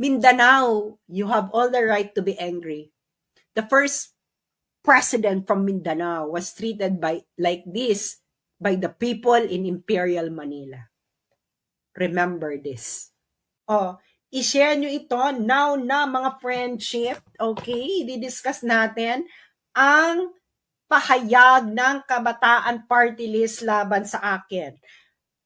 Mindanao, you have all the right to be angry. The first president from Mindanao was treated by like this by the people in Imperial Manila. Remember this. Oh, i-share nyo ito now na mga friendship. Okay, i-discuss natin ang pahayag ng Kabataan Party List laban sa akin.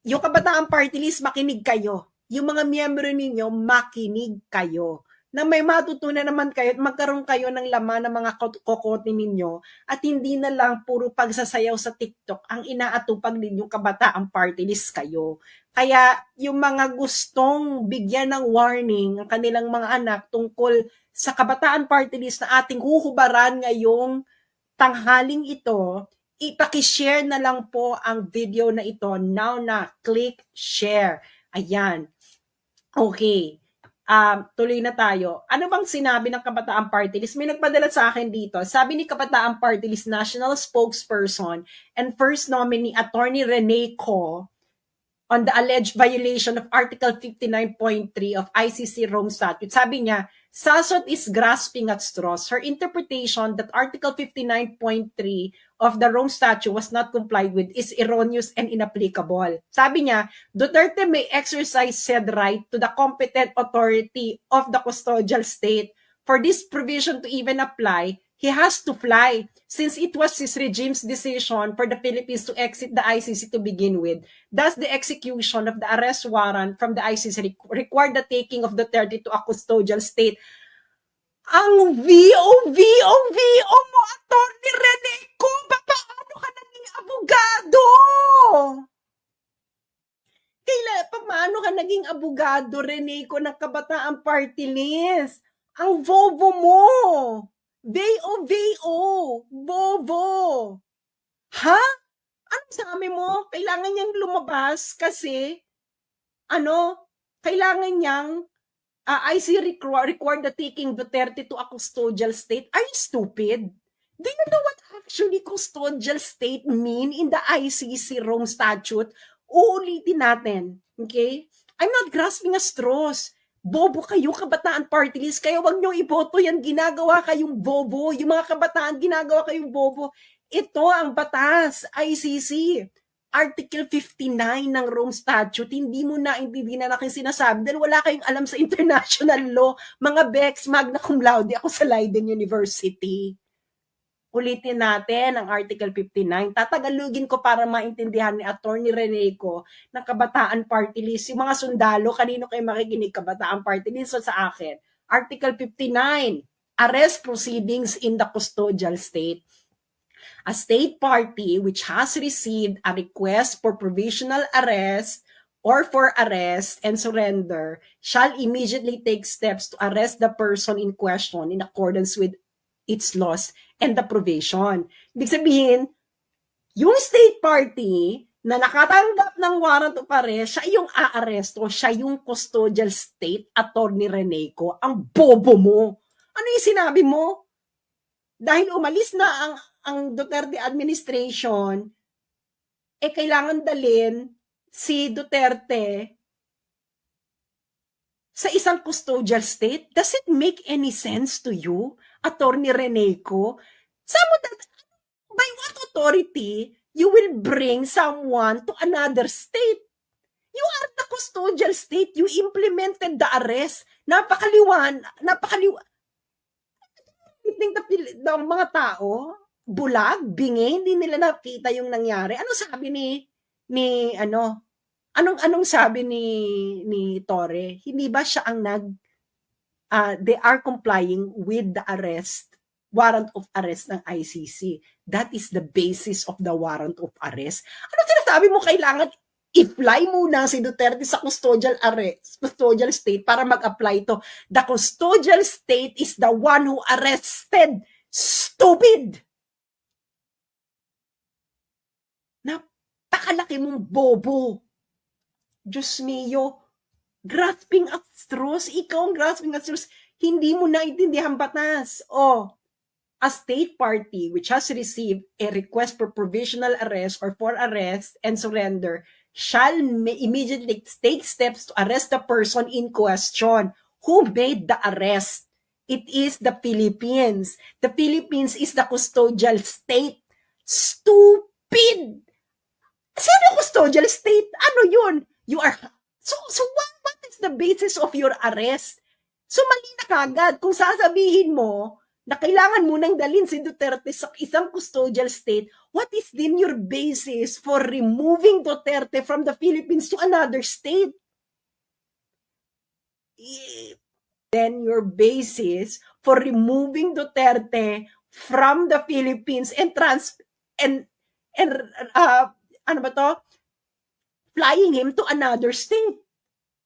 Yung Kabataan Party List, makinig kayo. Yung mga miyembro ninyo, makinig kayo na may matutunan naman kayo at magkaroon kayo ng laman ng mga kot- kokote ninyo at hindi na lang puro pagsasayaw sa TikTok ang inaatupag ninyong kabataan party list kayo. Kaya yung mga gustong bigyan ng warning ang kanilang mga anak tungkol sa kabataan party list na ating huhubaran ngayong tanghaling ito, ipakishare na lang po ang video na ito now na click share. Ayan. Okay. Um, tuloy na tayo. Ano bang sinabi ng Kabataan Party List? May nagpadala sa akin dito. Sabi ni Kabataan Party List National Spokesperson and first nominee Attorney Rene Co on the alleged violation of Article 59.3 of ICC Rome Statute. Sabi niya, Sasot is grasping at straws. Her interpretation that Article 59.3 of the Rome Statute was not complied with is erroneous and inapplicable. Sabi niya, Duterte may exercise said right to the competent authority of the custodial state. For this provision to even apply, he has to fly since it was his regime's decision for the Philippines to exit the ICC to begin with. Thus, the execution of the arrest warrant from the ICC requ- required the taking of Duterte to a custodial state. Ang VO, VO, mo, Atty. Rene ko, paano ka naging abogado? Kaila, paano ka naging abogado, Rene ko, ng kabataan party list? Ang vovo mo! VO, VO! Bobo! Ha? Anong sabi mo? Kailangan niyang lumabas kasi, ano, kailangan niyang uh, IC require, required the taking Duterte to a custodial state. Are you stupid? Do you know what actually custodial state mean in the ICC Rome Statute? Uulitin natin. Okay? I'm not grasping at straws. Bobo kayo, kabataan party list. Kaya wag nyo iboto yan. Ginagawa kayong bobo. Yung mga kabataan, ginagawa kayong bobo. Ito ang batas, ICC. Article 59 ng Rome Statute, hindi mo na hindi na aking sinasabi dahil wala kayong alam sa international law. Mga Bex, magna cum laude ako sa Leiden University. Ulitin natin ang Article 59. Tatagalugin ko para maintindihan ni Attorney Reneco ng Kabataan Party List. Yung mga sundalo, kanino kayo makikinig Kabataan Party List? So sa akin, Article 59, Arrest Proceedings in the Custodial State. A state party which has received a request for provisional arrest or for arrest and surrender shall immediately take steps to arrest the person in question in accordance with its laws and the provision. Ibig sabihin, yung state party na nakatanggap ng warrant of arrest, siya yung aaresto, siya yung custodial state attorney Reneco, ang bobo mo. Ano yung sinabi mo? Dahil umalis na ang, ang Duterte administration, eh kailangan dalin si Duterte sa isang custodial state? Does it make any sense to you? Attorney Reneco, some that, by what authority you will bring someone to another state? You are the custodial state. You implemented the arrest. Napakaliwan, napakaliwan. Think the, the mga tao, bulag, bingi, hindi nila nakita yung nangyari. Ano sabi ni, ni, ano, anong, anong sabi ni, ni Torre? Hindi ba siya ang nag, uh, they are complying with the arrest, warrant of arrest ng ICC. That is the basis of the warrant of arrest. Ano sinasabi mo kailangan i-fly muna si Duterte sa custodial arrest, custodial state para mag-apply to. The custodial state is the one who arrested. Stupid! Napakalaki mong bobo. Diyos mio, grasping at straws. Ikaw ang grasping at straws. Hindi mo naintindihan batas. O, a state party which has received a request for provisional arrest or for arrest and surrender shall immediately take steps to arrest the person in question. who made the arrest. It is the Philippines. The Philippines is the custodial state. Stupid! Sino custodial state? Ano yun? You are... So, so what, what is the basis of your arrest? So mali na kagad kung sasabihin mo na kailangan mo nang dalhin si Duterte sa isang custodial state, what is then your basis for removing Duterte from the Philippines to another state? Then your basis for removing Duterte from the Philippines and trans and and uh, ano ba to? Flying him to another state.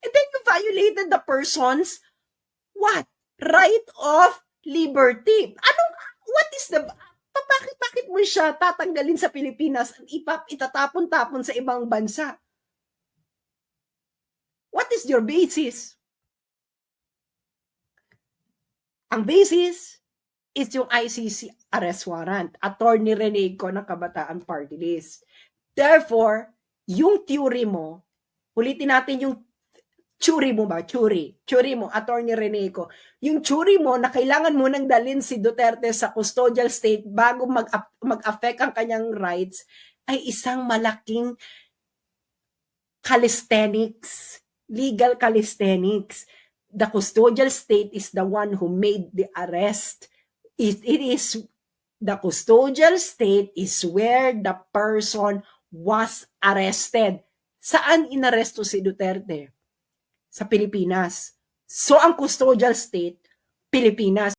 And then you violated the person's what? Right of liberty. Anong, what is the, pa- bakit, bakit mo siya tatanggalin sa Pilipinas at ipap, itatapon-tapon sa ibang bansa? What is your basis? Ang basis is yung ICC arrest warrant, Attorney Renego ng Kabataan Party List. Therefore, yung theory mo, ulitin natin yung Churi mo ba? Churi. Churi mo, Attorney Reneco. Yung churi mo na kailangan mo nang dalin si Duterte sa custodial state bago mag- mag-affect ang kanyang rights ay isang malaking calisthenics, legal calisthenics. The custodial state is the one who made the arrest. It, it is the custodial state is where the person was arrested. Saan inaresto si Duterte? Sa Pilipinas. So, ang custodial state, Pilipinas.